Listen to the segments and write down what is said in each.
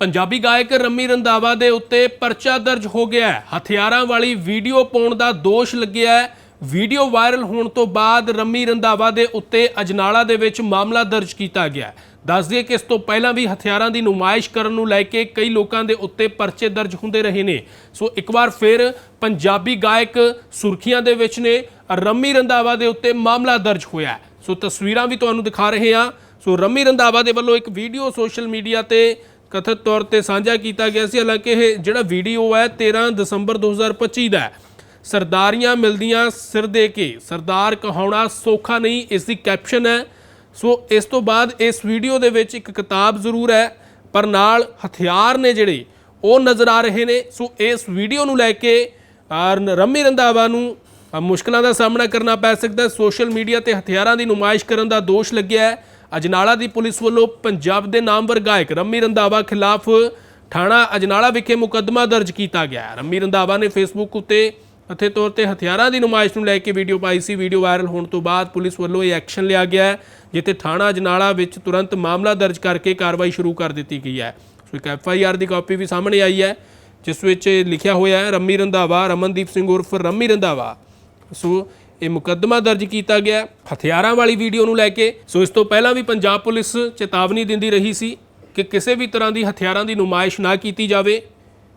ਪੰਜਾਬੀ ਗਾਇਕ ਰੰਮੀ ਰੰਧਾਵਾ ਦੇ ਉੱਤੇ ਪਰਚਾ ਦਰਜ ਹੋ ਗਿਆ ਹੈ। ਹਥਿਆਰਾਂ ਵਾਲੀ ਵੀਡੀਓ ਪਾਉਣ ਦਾ ਦੋਸ਼ ਲੱਗਿਆ ਹੈ। ਵੀਡੀਓ ਵਾਇਰਲ ਹੋਣ ਤੋਂ ਬਾਅਦ ਰੰਮੀ ਰੰਧਾਵਾ ਦੇ ਉੱਤੇ ਅਜਨਾਲਾ ਦੇ ਵਿੱਚ ਮਾਮਲਾ ਦਰਜ ਕੀਤਾ ਗਿਆ ਹੈ। ਦੱਸ ਦਈਏ ਕਿ ਇਸ ਤੋਂ ਪਹਿਲਾਂ ਵੀ ਹਥਿਆਰਾਂ ਦੀ ਨੁਮਾਇਸ਼ ਕਰਨ ਨੂੰ ਲੈ ਕੇ ਕਈ ਲੋਕਾਂ ਦੇ ਉੱਤੇ ਪਰਚੇ ਦਰਜ ਹੁੰਦੇ ਰਹੇ ਨੇ। ਸੋ ਇੱਕ ਵਾਰ ਫਿਰ ਪੰਜਾਬੀ ਗਾਇਕ ਸੁਰਖੀਆਂ ਦੇ ਵਿੱਚ ਨੇ। ਰੰਮੀ ਰੰਧਾਵਾ ਦੇ ਉੱਤੇ ਮਾਮਲਾ ਦਰਜ ਹੋਇਆ ਸੋ ਤਸਵੀਰਾਂ ਵੀ ਤੁਹਾਨੂੰ ਦਿਖਾ ਰਹੇ ਹਾਂ। ਸੋ ਰੰਮੀ ਰੰਧਾਵਾ ਦੇ ਵੱਲੋਂ ਇੱਕ ਵੀਡੀਓ ਸੋਸ਼ਲ ਮੀਡੀਆ ਤੇ ਕਥਿਤ ਤੌਰ ਤੇ ਸਾਂਝਾ ਕੀਤਾ ਗਿਆ ਸੀ। ਹਾਲਾਂਕਿ ਇਹ ਜਿਹੜਾ ਵੀਡੀਓ ਹੈ 13 ਦਸੰਬਰ 2025 ਦਾ ਹੈ। ਸਰਦਾਰੀਆਂ ਮਿਲਦੀਆਂ ਸਿਰ ਦੇ ਕੇ। ਸਰਦਾਰ ਕਹਾਉਣਾ ਸੌਖਾ ਨਹੀਂ, ਇਸ ਦੀ ਕੈਪਸ਼ਨ ਹੈ। ਸੋ ਇਸ ਤੋਂ ਬਾਅਦ ਇਸ ਵੀਡੀਓ ਦੇ ਵਿੱਚ ਇੱਕ ਕਿਤਾਬ ਜ਼ਰੂਰ ਹੈ, ਪਰ ਨਾਲ ਹਥਿਆਰ ਨੇ ਜਿਹੜੇ, ਉਹ ਨਜ਼ਰ ਆ ਰਹੇ ਨੇ। ਸੋ ਇਸ ਵੀਡੀਓ ਨੂੰ ਲੈ ਕੇ ਰੰਮੀ ਰੰਧਾਵਾ ਨੂੰ ਮੁਸ਼ਕਲਾਂ ਦਾ ਸਾਹਮਣਾ ਕਰਨਾ ਪੈ ਸਕਦਾ ਹੈ। ਸੋਸ਼ਲ ਮੀਡੀਆ ਤੇ ਹਥਿਆਰਾਂ ਦੀ ਨੁਮਾਇਸ਼ ਕਰਨ ਦਾ ਦੋਸ਼ ਲੱਗਿਆ ਹੈ। ਅਜਨਾਲਾ ਦੀ ਪੁਲਿਸ ਵੱਲੋਂ ਪੰਜਾਬ ਦੇ ਨਾਮਵਰ ਗਾਇਕ ਰੰਮੀ ਰੰਧਾਵਾ ਖਿਲਾਫ ਥਾਣਾ ਅਜਨਾਲਾ ਵਿਖੇ ਮੁਕੱਦਮਾ ਦਰਜ ਕੀਤਾ ਗਿਆ ਹੈ। ਰੰਮੀ ਰੰਧਾਵਾ ਨੇ ਫੇਸਬੁੱਕ ਉੱਤੇ ਕਥਿਤ ਤੌਰ ਤੇ ਹਥਿਆਰਾਂ ਦੀ ਨੁਮਾਇਸ਼ ਨੂੰ ਲੈ ਕੇ ਵੀਡੀਓ ਪਾਈ ਸੀ। ਵੀਡੀਓ ਵਾਇਰਲ ਹੋਣ ਤੋਂ ਬਾਅਦ ਪੁਲਿਸ ਵੱਲੋਂ ਇਹ ਐਕਸ਼ਨ ਲਿਆ ਗਿਆ ਜਿੱਥੇ ਥਾਣਾ ਅਜਨਾਲਾ ਵਿੱਚ ਤੁਰੰਤ ਮਾਮਲਾ ਦਰਜ ਕਰਕੇ ਕਾਰਵਾਈ ਸ਼ੁਰੂ ਕਰ ਦਿੱਤੀ ਗਈ ਹੈ। ਸੋ ਇੱਕ ਐਫ ਆਈ ਆਰ ਦੀ ਕਾਪੀ ਵੀ ਸਾਹਮਣੇ ਆਈ ਹੈ, ਜਿਸ ਵਿੱਚ ਲਿਖਿਆ ਹੋਇਆ ਹੈ, ਰੰਮੀ ਰੰਧਾਵਾ, ਰਮਨਦੀਪ ਸਿੰਘ ਉਰਫ ਰੰਮੀ ਰੰਧਾਵਾ। ਸੋ ਇਹ ਮੁਕੱਦਮਾ ਦਰਜ ਕੀਤਾ ਗਿਆ ਹਥਿਆਰਾਂ ਵਾਲੀ ਵੀਡੀਓ ਨੂੰ ਲੈ ਕੇ। ਸੋ ਇਸ ਤੋਂ ਪਹਿਲਾਂ ਵੀ ਪੰਜਾਬ ਪੁਲਿਸ ਚੇਤਾਵਨੀ ਦਿੰਦੀ ਰਹੀ ਸੀ ਕਿ ਕਿਸੇ ਵੀ ਤਰ੍ਹਾਂ ਦੀ ਹਥਿਆਰਾਂ ਦੀ ਨੁਮਾਇਸ਼ ਨਾ ਕੀਤੀ ਜਾਵੇ।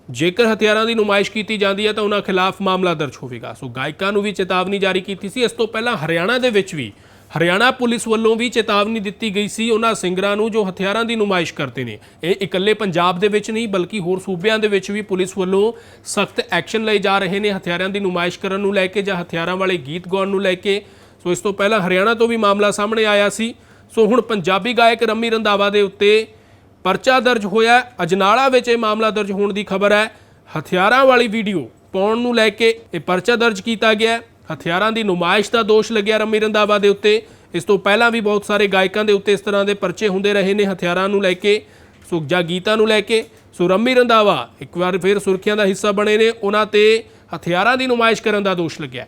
ਜੇਕਰ ਹਥਿਆਰਾਂ ਦੀ ਨੁਮਾਇਸ਼ ਕੀਤੀ ਜਾਂਦੀ ਹੈ ਤਾਂ ਉਹਨਾਂ ਖਿਲਾਫ ਮਾਮਲਾ ਦਰਜ ਹੋਵੇਗਾ। ਸੋ ਗਾਇਕਾਂ ਨੂੰ ਵੀ ਚੇਤਾਵਨੀ ਜਾਰੀ ਕੀਤੀ ਸੀ। ਇਸ ਤੋਂ ਪਹਿਲਾਂ ਹਰਿਆਣਾ ਦੇ ਵਿੱਚ ਵੀ ਹਰਿਆਣਾ ਪੁਲਿਸ ਵੱਲੋਂ ਵੀ ਚੇਤਾਵਨੀ ਦਿੱਤੀ ਗਈ ਸੀ ਉਹਨਾਂ ਸਿੰਗਰਾਂ ਨੂੰ ਜੋ ਹਥਿਆਰਾਂ ਦੀ ਨੁਮਾਇਸ਼ ਕਰਦੇ ਨੇ। ਇਹ ਇਕੱਲੇ ਪੰਜਾਬ ਦੇ ਵਿੱਚ ਨਹੀਂ, ਬਲਕਿ ਹੋਰ ਸੂਬਿਆਂ ਦੇ ਵਿੱਚ ਵੀ ਪੁਲਿਸ ਵੱਲੋਂ ਸਖਤ ਐਕਸ਼ਨ ਲਏ ਜਾ ਰਹੇ ਨੇ, ਹਥਿਆਰਾਂ ਦੀ ਨੁਮਾਇਸ਼ ਕਰਨ ਨੂੰ ਲੈ ਕੇ ਜਾਂ ਹਥਿਆਰਾਂ ਵਾਲੇ ਗੀਤ ਗਾਉਣ ਨੂੰ ਲੈ ਕੇ। ਸੋ ਇਸ ਤੋਂ ਪਹਿਲਾਂ ਹਰਿਆਣਾ ਤੋਂ ਵੀ ਮਾਮਲਾ ਸਾਹਮਣੇ ਆਇਆ ਸੀ। ਸੋ ਹੁਣ ਪੰਜਾਬੀ ਗਾਇਕ ਰੰਮੀ ਰੰਧਾਵਾ ਦੇ ਉੱਤੇ ਪਰਚਾ ਦਰਜ ਹੋਇਆ ਅਜਨਾਲਾ ਵਿੱਚ ਇਹ ਮਾਮਲਾ ਦਰਜ ਹੋਣ ਦੀ ਖਬਰ ਹੈ। ਹਥਿਆਰਾਂ ਵਾਲੀ ਵੀਡੀਓ ਪਾਉਣ ਨੂੰ ਲੈ ਕੇ ਇਹ ਪਰਚਾ ਦਰਜ ਕੀਤਾ ਗਿਆ ਹਥਿਆਰਾਂ ਦੀ ਨੁਮਾਇਸ਼ ਦਾ ਦੋਸ਼ ਲੱਗਿਆ ਰੰਮੀ ਰੰਧਾਵਾ ਦੇ ਉੱਤੇ। ਇਸ ਤੋਂ ਪਹਿਲਾਂ ਵੀ ਬਹੁਤ ਸਾਰੇ ਗਾਇਕਾਂ ਦੇ ਉੱਤੇ ਇਸ ਤਰ੍ਹਾਂ ਦੇ ਪਰਚੇ ਹੁੰਦੇ ਰਹੇ ਨੇ, ਹਥਿਆਰਾਂ ਨੂੰ ਲੈ ਕੇ ਸੋ ਜਾਂ ਗੀਤਾਂ ਨੂੰ ਲੈ ਕੇ। ਸੋ ਰੰਮੀ ਰੰਧਾਵਾ ਇੱਕ ਵਾਰ ਫਿਰ ਸੁਰਖੀਆਂ ਦਾ ਹਿੱਸਾ ਬਣੇ ਨੇ। ਉਹਨਾਂ ਤੇ ਹਥਿਆਰਾਂ ਦੀ ਨੁਮਾਇਸ਼ ਕਰਨ ਦਾ ਦੋਸ਼ ਲੱਗਿਆ।